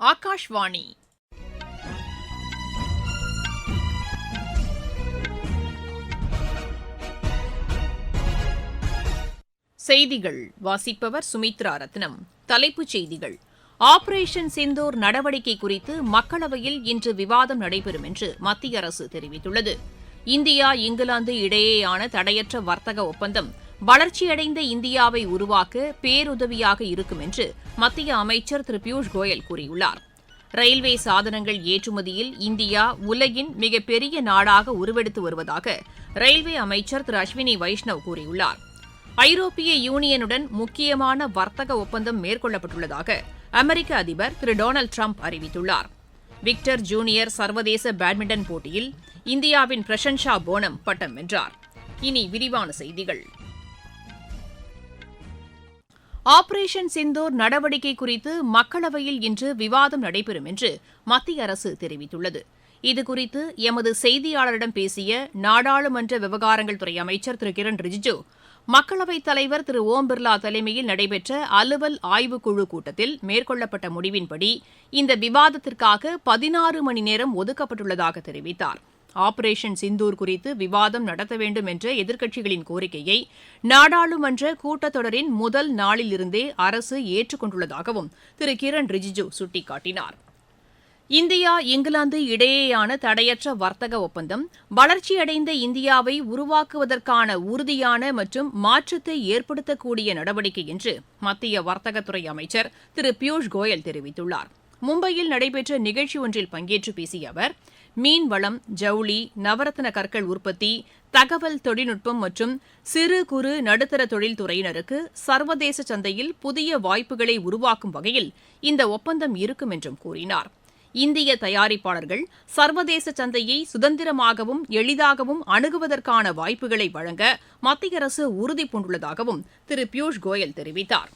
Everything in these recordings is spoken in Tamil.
ஆகாஷ்வாணி. செய்திகள். வாசிப்பவர் சுமித்ரா ரத்னம். தலைப்புச் செய்திகள். ஆபரேஷன் சிந்தூர் நடவடிக்கை குறித்து மக்களவையில் இன்று விவாதம் நடைபெறும் என்று மத்திய அரசு தெரிவித்துள்ளது. இந்தியா இங்கிலாந்து இடையேயான தடையற்ற வர்த்தக ஒப்பந்தம் வளர்ச்சியடைந்த இந்தியாவை உருவாக்க பேருதவியாக இருக்கும் என்று மத்திய அமைச்சர் திரு பியூஷ் கோயல் கூறியுள்ளார். ரயில்வே சாதனங்கள் ஏற்றுமதியில் இந்தியா உலகின் மிகப்பெரிய நாடாக உருவெடுத்து வருவதாக ரயில்வே அமைச்சர் திரு அஸ்வினி வைஷ்ணவ் கூறியுள்ளார். ஐரோப்பிய யூனியனுடன் முக்கியமான வர்த்தக ஒப்பந்தம் மேற்கொள்ளப்பட்டுள்ளதாக அமெரிக்க அதிபர் திரு டொனால்டு ட்ரம்ப் அறிவித்துள்ளார். விக்டர் ஜூனியர் சர்வதேச பேட்மிண்டன் போட்டியில் இந்தியாவின் பிரசன்ஷா போனம் பட்டம் வென்றார். இனி விரிவான செய்திகள். ஆபரேஷன் சிந்தூர் நடவடிக்கை குறித்து மக்களவையில் இன்று விவாதம் நடைபெறும் என்று மத்திய அரசு தெரிவித்துள்ளது. இதுகுறித்து எமது செய்தியாளரிடம் பேசிய நாடாளுமன்ற விவகாரங்கள் துறை அமைச்சர் திரு கிரண் ரிஜிஜு மக்களவைத் தலைவர் திரு ஓம் பிர்லா தலைமையில் நடைபெற்ற அலுவல் ஆய்வுக்குழு கூட்டத்தில் மேற்கொள்ளப்பட்ட முடிவின்படி இந்த விவாதத்திற்காக பதினாறு மணி நேரம் ஒதுக்கப்பட்டுள்ளதாக தெரிவித்தார். ஆபரேஷன் சிந்தூர் குறித்து விவாதம் நடத்த வேண்டும் என்ற எதிர்க்கட்சிகளின் கோரிக்கையை நாடாளுமன்ற கூட்டத்தொடரின் முதல் நாளிலிருந்தே அரசு ஏற்றுக்கொண்டுள்ளதாகவும் திரு கிரண் ரிஜிஜு சுட்டிக்காட்டினார். இந்தியா இங்கிலாந்து இடையேயான தடையற்ற வர்த்தக ஒப்பந்தம் வளர்ச்சியடைந்த இந்தியாவை உருவாக்குவதற்கான உறுதியான மற்றும் மாற்றத்தை ஏற்படுத்தக்கூடிய நடவடிக்கை என்று மத்திய வர்த்தகத்துறை அமைச்சர் திரு பியூஷ் கோயல் தெரிவித்துள்ளார். மும்பையில் நடைபெற்ற நிகழ்ச்சி ஒன்றில் பங்கேற்று பேசிய அவர் மீன்வளம் ஜவுளி நவரத்ன கற்கள் உற்பத்தி தகவல் தொழில்நுட்பம் மற்றும் சிறு குறு நடுத்தர தொழில்துறையினருக்கு சர்வதேச சந்தையில் புதிய வாய்ப்புகளை உருவாக்கும் வகையில் இந்த ஒப்பந்தம் இருக்கும் என்றும் கூறினார். இந்திய தயாரிப்பாளர்கள் சர்வதேச சந்தையை சுதந்திரமாகவும் எளிதாகவும் அணுகுவதற்கான வாய்ப்புகளை வழங்க மத்திய அரசு உறுதிபூண்டுள்ளதாகவும் திரு பியூஷ் கோயல் தெரிவித்தார்.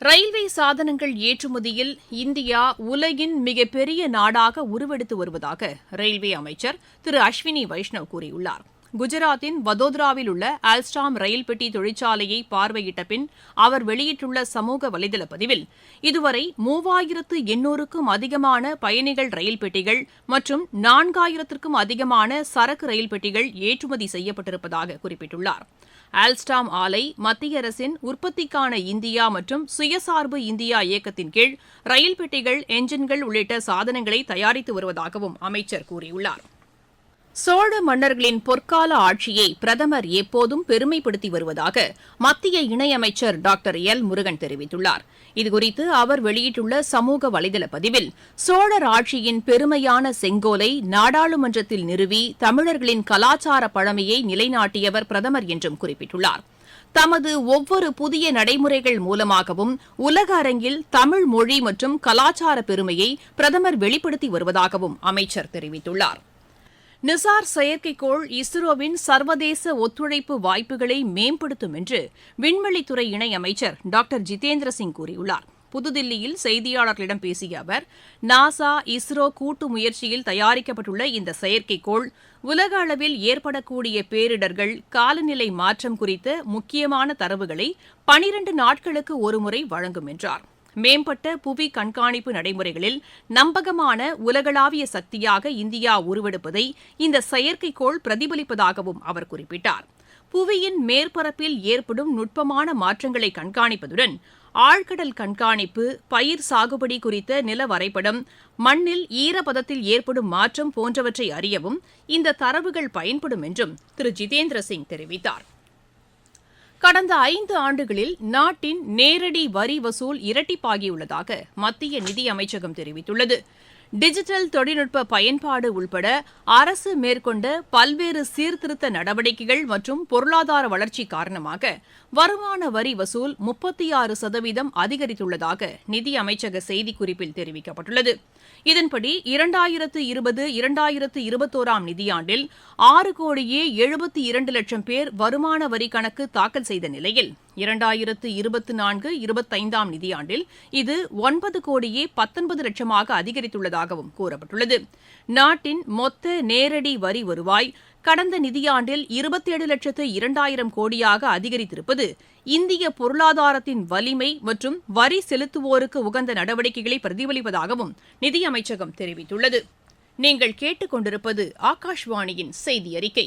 ரயில்வே சாதனங்கள் ஏற்றுமதியில் இந்தியா உலகின் மிகப்பெரிய நாடாக உருவெடுத்து வருவதாக ரயில்வே அமைச்சர் திரு அஸ்வினி வைஷ்ணவ் கூறியுள்ளார். குஜராத்தின் வதோதராவில் உள்ள ஆல்ஸ்டாம் ரயில் பெட்டி தொழிற்சாலையை பார்வையிட்ட பின் அவர் வெளியிட்டுள்ள சமூக வலைதள பதிவில் இதுவரை மூவாயிரத்து எண்ணூறுக்கும் அதிகமான பயணிகள் ரயில் பெட்டிகள் மற்றும் நான்காயிரத்திற்கும் அதிகமான சரக்கு ரயில் பெட்டிகள் ஏற்றுமதி செய்யப்பட்டிருப்பதாக குறிப்பிட்டுள்ளார். ஆல்ஸ்டாம் ஆலை மத்திய அரசின் உற்பத்திக்கான இந்தியா மற்றும் சுயசார்பு இந்தியா இயக்கத்தின் கீழ் ரயில் பெட்டிகள் என்ஜின்கள் உள்ளிட்ட சாதனங்களை தயாரித்து வருவதாகவும் அமைச்சர் கூறியுள்ளார். சோழ மன்னர்களின் பொற்கால ஆட்சியை பிரதமர் எப்போதும் பெருமைப்படுத்தி வருவதாக மத்திய இணையமைச்சர் டாக்டர் எல். முருகன் தெரிவித்துள்ளார். இதுகுறித்து அவர் வெளியிட்டுள்ள சமூக வலைதள பதிவில் சோழர் ஆட்சியின் பெருமையான செங்கோலை நாடாளுமன்றத்தில் நிறுவி தமிழர்களின் கலாச்சார பழமையை நிலைநாட்டியவர் பிரதமர் என்றும் குறிப்பிட்டுள்ளார். தமது ஒவ்வொரு புதிய நடைமுறைகள் மூலமாகவும் உலக அரங்கில் தமிழ் மொழி மற்றும் கலாச்சார பெருமையை பிரதமர் வெளிப்படுத்தி வருவதாகவும் அமைச்சர் தெரிவித்துள்ளார். நிசார் செயற்கைக்கோள் இஸ்ரோவின் சர்வதேச ஒத்துழைப்பு வாய்ப்புகளை மேம்படுத்தும் என்று விண்வெளித்துறை இணையமைச்சர் டாக்டர் ஜிதேந்திர சிங் கூறியுள்ளார். புதுதில்லியில் செய்தியாளர்களிடம் பேசிய அவர் நாசா இஸ்ரோ கூட்டு முயற்சியில் தயாரிக்கப்பட்டுள்ள இந்த செயற்கைக்கோள் உலக அளவில் ஏற்படக்கூடிய பேரிடர்கள் காலநிலை மாற்றம் குறித்த முக்கியமான தரவுகளை பனிரண்டு நாட்களுக்கு ஒருமுறை வழங்கும் என்றாா் மேம்பட்ட புவி கண்காணிப்பு நடைமுறைகளில் நம்பகமான உலகளாவிய சக்தியாக இந்தியா உருவெடுப்பதை இந்த செயற்கைக்கோள் பிரதிபலிப்பதாகவும் அவர் குறிப்பிட்டார். புவியின் மேற்பரப்பில் ஏற்படும் நுட்பமான மாற்றங்களை கண்காணிப்பதுடன் ஆழ்கடல் கண்காணிப்பு பயிர் சாகுபடி குறித்த நில வரைபடம் மண்ணில் ஈரப்பதத்தில் ஏற்படும் மாற்றம் போன்றவற்றை அறியவும் இந்த தரவுகள் பயன்படும் என்றும் திரு. ஜிதேந்திர சிங் தெரிவித்தார். கடந்த ஐந்து ஆண்டுகளில் நாட்டின் நேரடி வரி வசூல் இரட்டிப்பாகியுள்ளதாக மத்திய நிதி அமைச்சகம் தெரிவித்துள்ளது. டிஜிட்டல் தொழில்நுட்ப பயன்பாடு உள்பட அரசு மேற்கொண்ட பல்வேறு சீர்திருத்த நடவடிக்கைகள் மற்றும் பொருளாதார வளர்ச்சி காரணமாக வருமான வரி வசூல் முப்பத்தி ஆறு சதவீதம் அதிகரித்துள்ளதாக நிதி அமைச்சக செய்திக்குறிப்பில் தெரிவிக்கப்பட்டுள்ளது. இதன்படி இரண்டாயிரத்து இருபது இரண்டாயிரத்து இருபத்தோராம் நிதியாண்டில் ஆறு கோடியே எழுபத்தி இரண்டு லட்சம் பேர் வருமான வரி கணக்கு தாக்கல் செய்த நிலையில் இரண்டாயிரத்து இருபத்தி நான்கு இருபத்தைந்தாம் நிதியாண்டில் இது ஒன்பது கோடியே பத்தொன்பது லட்சமாக அதிகரித்துள்ளதாகவும் கூறப்பட்டுள்ளது. நாட்டின் மொத்த நேரடி வரி வருவாய் கடந்த நிதியாண்டில் இருபத்தேழு லட்சத்து இரண்டாயிரம் கோடியாக அதிகரித்திருப்பது இந்திய பொருளாதாரத்தின் வலிமை மற்றும் வரி செலுத்துவோருக்கு உகந்த நடவடிக்கைகளை பிரதிபலிப்பதாகவும் நிதியமைச்சகம் தெரிவித்துள்ளது. நீங்கள் கேட்டுக்கொண்டிருப்பது ஆகாஷ்வாணியின் செய்தி அறிக்கை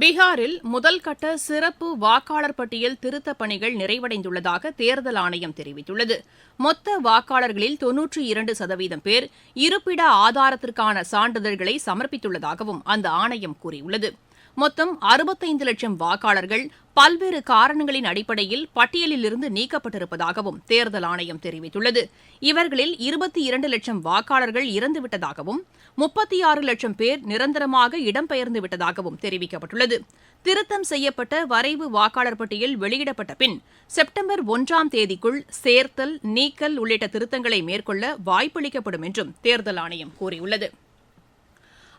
பீகாரில் முதல்கட்ட சிறப்பு வாக்காளர் பட்டியல் திருத்தப் பணிகள் நிறைவடைந்துள்ளதாக தேர்தல் ஆணையம் தெரிவித்துள்ளது. மொத்த வாக்காளர்களில் தொன்னூற்றி இரண்டு சதவீதம் பேர் இருப்பிட ஆதாரத்திற்கான சான்றிதழ்களை சமர்ப்பித்துள்ளதாகவும் அந்த ஆணையம் கூறியுள்ளது. மொத்தம் அறுபத்தைந்து லட்சம் வாக்காளர்கள் பல்வேறு காரணங்களின் அடிப்படையில் பட்டியலிலிருந்து நீக்கப்பட்டிருப்பதாகவும் தேர்தல் ஆணையம் தெரிவித்துள்ளது. இவர்களில் இருபத்தி இரண்டு லட்சம் வாக்காளர்கள் இறந்துவிட்டதாகவும் முப்பத்தி ஆறு லட்சம் பேர் நிரந்தரமாக இடம்பெயர்ந்து விட்டதாகவும் தெரிவிக்கப்பட்டுள்ளது. திருத்தம் செய்யப்பட்ட வரைவு வாக்காளர் பட்டியல் வெளியிடப்பட்ட பின் செப்டம்பர் ஒன்றாம் தேதிக்குள் சேர்த்தல் நீக்கல் உள்ளிட்ட திருத்தங்களை மேற்கொள்ள வாய்ப்பளிக்கப்படும் என்றும் தேர்தல் ஆணையம் கூறியுள்ளது.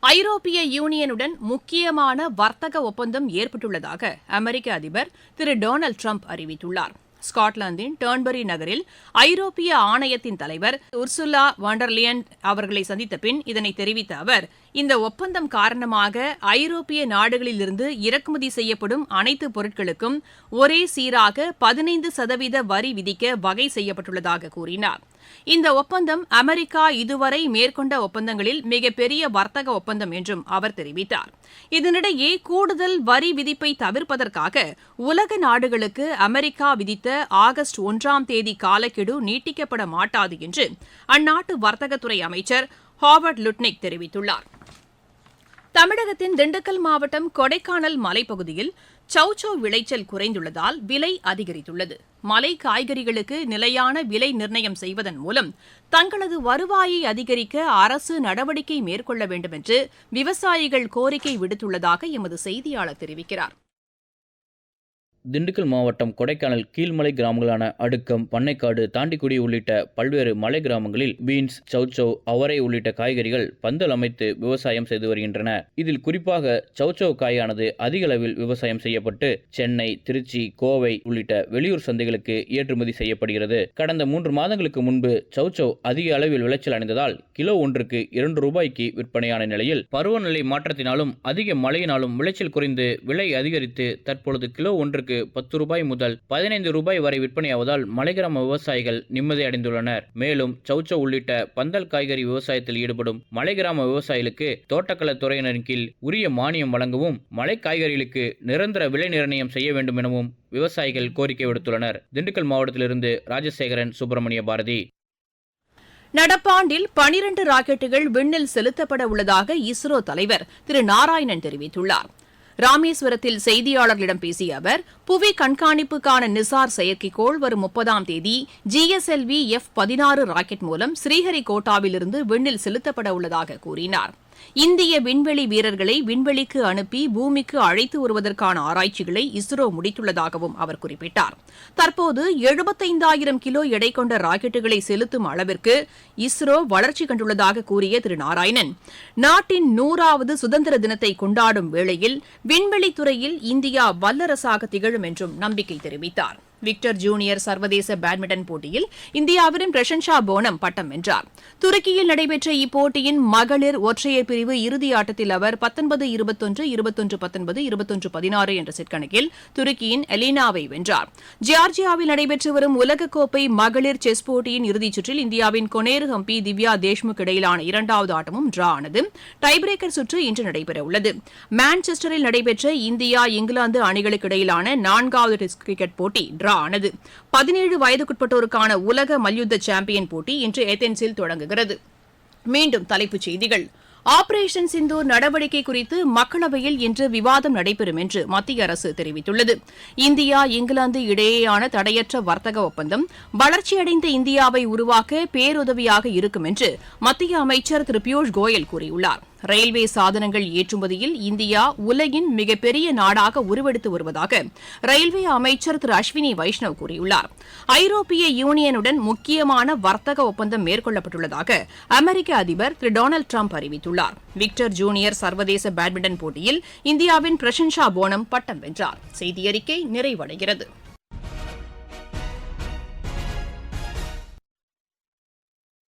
ஐரோப்பிய யூனியனுடன் முக்கியமான வர்த்தக ஒப்பந்தம் ஏற்பட்டுள்ளதாக அமெரிக்க அதிபர் திரு டொனால்டு ட்ரம்ப் அறிவித்துள்ளார். ஸ்காட்லாந்தின் டேர்ன்பரி நகரில் ஐரோப்பிய ஆணையத்தின் தலைவர் உர்சுலா வாண்டர்லியன் அவர்களை சந்தித்த பின் இதனை தெரிவித்த அவர் இந்த ஒப்பந்தம் காரணமாக ஐரோப்பிய நாடுகளிலிருந்து இறக்குமதி செய்யப்படும் அனைத்து பொருட்களுக்கும் ஒரே சீராக பதினைந்து சதவீத வரி விதிக்க வகை செய்யப்பட்டுள்ளதாக கூறினார். இந்த ஒப்பந்தம் அமெரிக்கா இதுவரை மேற்கொண்ட ஒப்பந்தங்களில் மிகப்பெரிய வர்த்தக ஒப்பந்தம் என்றும் அவர் தெரிவித்தார். இதனிடையே கூடுதல் வரி விதிப்பை தவிர்ப்பதற்காக உலக நாடுகளுக்கு அமெரிக்கா விதித்த ஆகஸ்ட் ஒன்றாம் தேதி காலக்கெடு நீட்டிக்கப்பட மாட்டாது என்று அந்நாட்டு வர்த்தகத்துறை அமைச்சர் ஹாவர்ட் லுட்னிக் தெரிவித்துள்ளார். தமிழகத்தின் திண்டுக்கல் மாவட்டம் கொடைக்கானல் மலைப்பகுதியில் சௌச்சௌ விளைச்சல் குறைந்துள்ளதால் விலை அதிகரித்துள்ளது. மலை காய்கறிகளுக்கு நிலையான விலை நிர்ணயம் செய்வதன் மூலம் தங்களது வருவாயை அதிகரிக்க அரசு நடவடிக்கை மேற்கொள்ள வேண்டும் என்று விவசாயிகள் கோரிக்கை விடுத்துள்ளதாக எமது செய்தியாளர் தெரிவிக்கிறார். திண்டுக்கல் மாவட்டம் கொடைக்கானல் கீழ்மலை கிராமங்களான அடுக்கம் பண்ணைக்காடு தாண்டிக்குடி உள்ளிட்ட பல்வேறு மலை கிராமங்களில் பீன்ஸ் சௌச்சௌ அவரை உள்ளிட்ட காய்கறிகள் பந்தல் அமைத்து விவசாயம் செய்து வருகின்றன. இதில் குறிப்பாக சௌச்சௌ காயானது அதிக அளவில் விவசாயம் செய்யப்பட்டு சென்னை திருச்சி கோவை உள்ளிட்ட வெளியூர் சந்தைகளுக்கு ஏற்றுமதி செய்யப்படுகிறது. கடந்த மூன்று மாதங்களுக்கு முன்பு சௌச்சௌ அதிக அளவில் விளைச்சல் அடைந்ததால் கிலோ ஒன்றுக்கு இரண்டு ரூபாய்க்கு விற்பனையான நிலையில் பருவநிலை மாற்றத்தினாலும் அதிக மழையினாலும் விளைச்சல் குறைந்து விலை அதிகரித்து தற்பொழுது கிலோ ஒன்றுக்கு பத்து ரூபாய் முதல் பதினைந்து ரூபாய் வரை விற்பனையாவதால் மலைகிராம விவசாயிகள் நிம்மதி அடைந்துள்ளனர். மேலும் சௌச்சோ உள்ளிட்ட பந்தல் காய்கறி விவசாயத்தில் ஈடுபடும் மலைகிராம விவசாயிகளுக்கு தோட்டக்கலை துறையினரின் கீழ் உரிய மானியம் வழங்கவும் மலை காய்கறிகளுக்கு நிரந்தர விலை நிர்ணயம் செய்ய வேண்டும் எனவும் விவசாயிகள் கோரிக்கை விடுத்துள்ளனர். திண்டுக்கல் மாவட்டத்திலிருந்து ராஜசேகரன் சுப்பிரமணிய பாரதி. நடப்பாண்டில் பனிரண்டு ராக்கெட்டுகள் விண்ணில் செலுத்தப்பட உள்ளதாக இஸ்ரோ தலைவர் திரு நாராயணன் தெரிவித்துள்ளார். ராமேஸ்வரத்தில் செய்தியாளர்களிடம் பேசிய அவர் புவி கண்காணிப்புக்கான நிசார் செயற்கைக்கோள் வரும் முப்பதாம் தேதி ஜிஎஸ்எல்வி எஃப் பதினாறு ராக்கெட் மூலம் ஸ்ரீஹரிகோட்டாவிலிருந்து விண்ணில் செலுத்தப்பட உள்ளதாக கூறினார். இந்திய விண்வெளி வீரர்களை விண்வெளிக்கு அனுப்பி பூமிக்கு அழைத்து வருவதற்கான ஆராய்ச்சிகளை இஸ்ரோ முடித்துள்ளதாகவும் அவர் குறிப்பிட்டார். தற்போது எழுபத்தைந்தாயிரம் கிலோ எடை கொண்ட ராக்கெட்டுகளை செலுத்தும் அளவிற்கு இஸ்ரோ வளர்ச்சி கண்டுள்ளதாக கூறிய திரு நாராயணன். நாட்டின் நூறாவது சுதந்திர தினத்தை கொண்டாடும் வேளையில் விண்வெளித்துறையில் இந்தியா வல்லரசாக திகழும் என்றும் நம்பிக்கை தெரிவித்தார். விக்டர் ஜூனியர் சர்வதேச பேட்மிண்டன் போட்டியில் இந்தியாவின் பிரசன்ஷா போனம் பட்டம் வென்றார். துருக்கியில் நடைபெற்ற இப்போட்டியின் மகளிர் ஒற்றையர் பிரிவு இறுதி ஆட்டத்தில் அவர் பத்தொன்பது இருபத்தொன்று இருபத்தொன்று பத்தொன்பது இருபத்தொன்று பதினாறு என்ற செட் கணக்கில் துருக்கியின் எலினாவை வென்றார். ஜியார்ஜியாவில் நடைபெற்று வரும் உலகக்கோப்பை மகளிர் செஸ் போட்டியின் இறுதிச் சுற்றில் இந்தியாவின் கொனேரு ஹம்பி திவ்யா தேஷ்முக் இடையிலான இரண்டாவது ஆட்டமும் டிரா ஆனது. டைபிரேக்கர் சுற்று இன்று நடைபெறவுள்ளது. மான்செஸ்டரில் நடைபெற்ற இந்தியா இங்கிலாந்து அணிகளுக்கு இடையிலான நான்காவது டெஸ்ட் கிரிக்கெட் போட்டி டிரா ஆனது. பதினேழு வயதுக்குட்பட்டோருக்கான உலக மல்யுத்த சாம்பியன் போட்டி இன்று ஏதென்ஸில் தொடங்குகிறது. மீண்டும் தலைப்புச் செய்திகள். ஆபரேஷன் சிந்தூர் நடவடிக்கை குறித்து மக்களவையில் இன்று விவாதம் நடைபெறும் என்று மத்திய அரசு தெரிவித்துள்ளது. இந்தியா இங்கிலாந்து இடையேயான தடையற்ற வர்த்தக ஒப்பந்தம் வளர்ச்சியடைந்த இந்தியாவை உருவாக்க பேருதவியாக இருக்கும் என்று மத்திய அமைச்சர் திரு பியூஷ் கோயல் கூறியுள்ளாா் ரயில்வே சாதனங்கள் ஏற்றுமதியில் இந்தியா உலகின் மிகப்பெரிய நாடாக உருவெடுத்து வருவதாக ரயில்வே அமைச்சர் திரு அஸ்வினி வைஷ்ணவ் கூறியுள்ளார். ஐரோப்பிய யூனியனுடன் முக்கியமான வர்த்தக ஒப்பந்தம் மேற்கொள்ளப்பட்டுள்ளதாக அமெரிக்க அதிபர் திரு டொனால்டு ட்ரம்ப் அறிவித்துள்ளார். விக்டர் ஜூனியர் சர்வதேச பேட்மிண்டன் போட்டியில் இந்தியாவின் பிரசன்ஷா போனம் பட்டம் வென்றார். செய்தியறிக்கை நிறைவடைகிறது.